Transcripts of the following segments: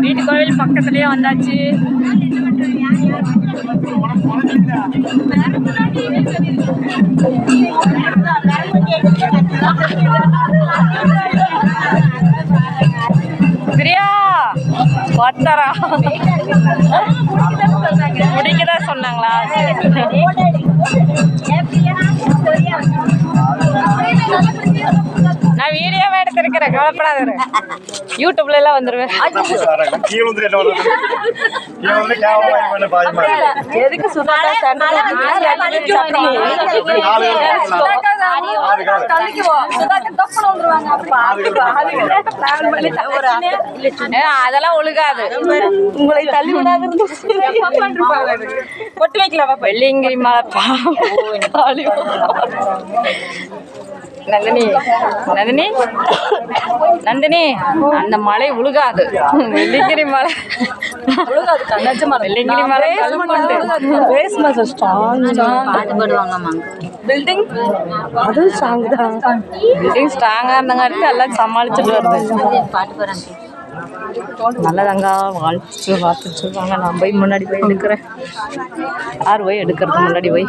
வீட்டு கோவில் பக்கத்துலயே வந்தாச்சு. பிரியா பத்தரா. முடிக்கதான் சொன்னாங்களா? வீடியோவே எடுத்திருக்கிறேன் கவலைப்படாத யூடியூப்ல எல்லாம் வந்துருவேன். எதுக்கு சுதாக்கா. அதெல்லாம் ஒழுகாது. உங்களை தள்ளி விடாது பொட்டு வைக்கலாமா வெள்ளிங்கிரி மலை பாலி நந்தினி நந்தினி நந்தினி அந்த மலை உழுகாது. வெள்ளிங்கிரி மலை. வெள்ளிங்கிரி மலை பில்டிங் அது ஸ்ட்ராங் தான். பில்டிங் ஸ்ட்ராங்காக இருந்தங்காட்டி எல்லாம் சமாளிச்சுட்டு வருது பாட்டு பாடுறாங்க நல்லதாங்க வாழ்த்து வாழ்த்து சொல்லுவாங்க நான் போய் முன்னாடி போய் எடுக்கிறேன். யார் போய் எடுக்கிறதுக்கு முன்னாடி போய்?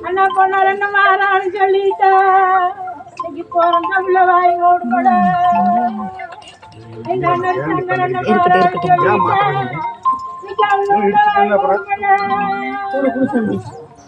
அண்ணா பொண்ணார் என்ன மாறான்னு சொல்லிட்டா இன்னைக்கு போறோம் தமிழ வாய் எங்க அண்ணன் சங்கர் என்ன மாறான்னு சொல்லிட்டா இன்னைக்கு அவங்க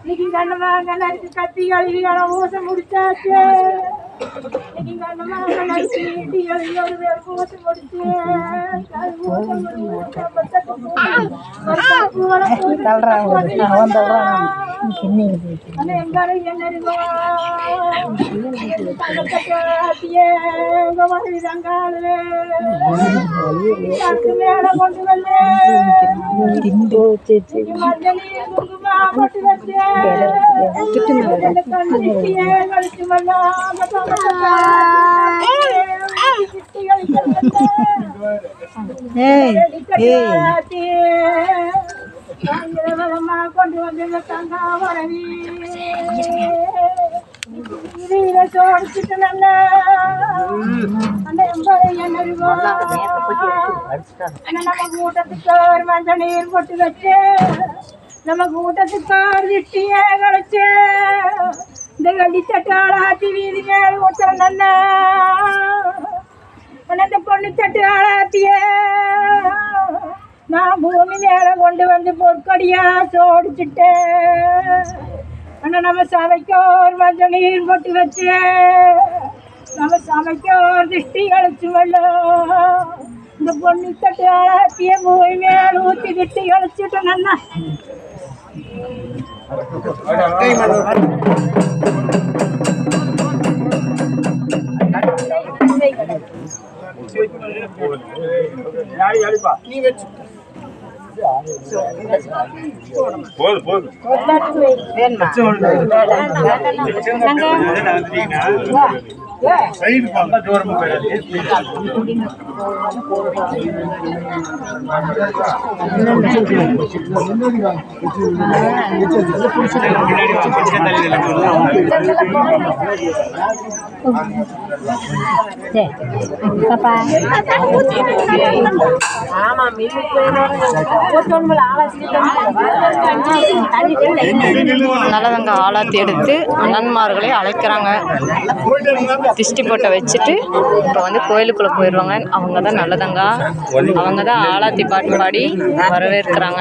இன்னைக்கு என்னம்மா என்ன கத்தி கழுவி ஊசம் முடிச்சாச்சு இன்னைக்கு கண்ணமாக நடிச்சு இடி கழுவி ஒரு பேர் ஊசம் முடிச்சு மேல கொண்டு வந்து கொண்டு வந்து தங்காவரவி சோடிச்சுட்டு நல்ல அந்த எண்பது என்ன நம்ம கூட்டத்துக்கு ஒரு மஞ்சள் நீர் போட்டு வச்சு நம்ம கூட்டத்துக்கு ஒரு திட்டியே கழிச்சு இந்த வெள்ளிச்சட்டாளாத்தி வீதி மேல் ஒருத்தர் அந்த பொண்ணு ஆளாத்தியே நான் பூமி மேல கொண்டு வந்து பொற்கொடியா சோடிச்சுட்டேன். ஆனால் நம்ம சமைக்க மஞ்சள் நீர் போட்டு வச்சு நம்ம சமைக்க திருஷ்டி கழிச்சு வல்லோ இந்த பொண்ணு தட்டு ஆளாத்திய போய் மேல ஊற்றி திருஷ்டி கழிச்சுட்டு வச்சு. போதும் போதும் சைடு பார்த்தா தூரமா போயிடாது நல்லதங்க ஆளாத்தி எடுத்து நன்மார்களை அழைக்கிறாங்க. திஷ்டி போட்டை வச்சுட்டு இப்போ வந்து கோயிலுக்குள்ளே போயிடுவாங்க அவங்க தான் நல்லதங்க. அவங்க தான் ஆளாத்தி பாட்டு பாடி வரவேற்கிறாங்க.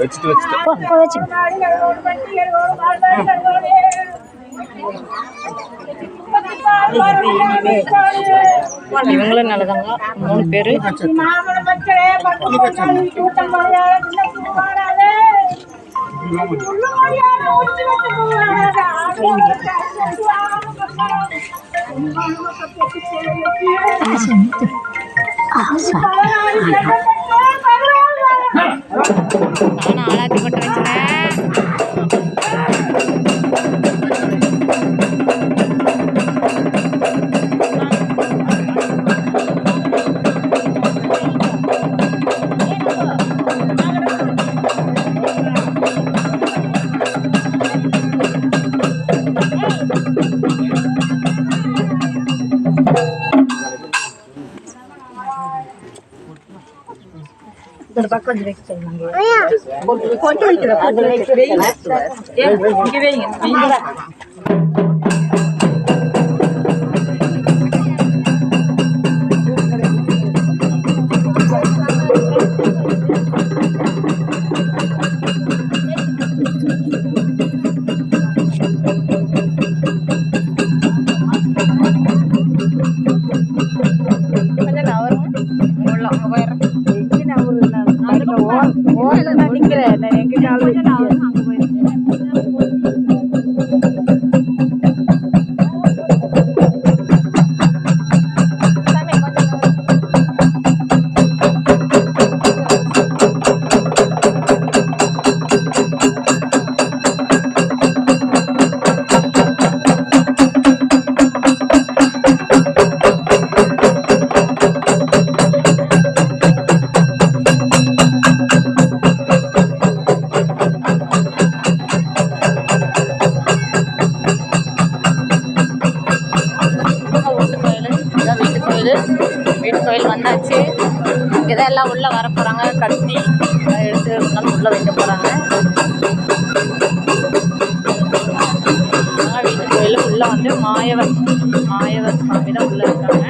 வச்சுட்டு நல்லதாங்க இவங்களும் நல்லதங்க. மூணு பேர். மழையால கொண்டு வச்சு கொஞ்சம் வீட்டு வந்தாச்சு. இங்கே தான் எல்லாம் உள்ளே வர போகிறாங்க கட்டி எடுத்து இருந்தாலும் உள்ளே வைக்க போகிறாங்க வீட்டு கோயிலில் உள்ளே வந்து மாயவர் மாயவர் சாமி தான் உள்ளே இருக்காங்க.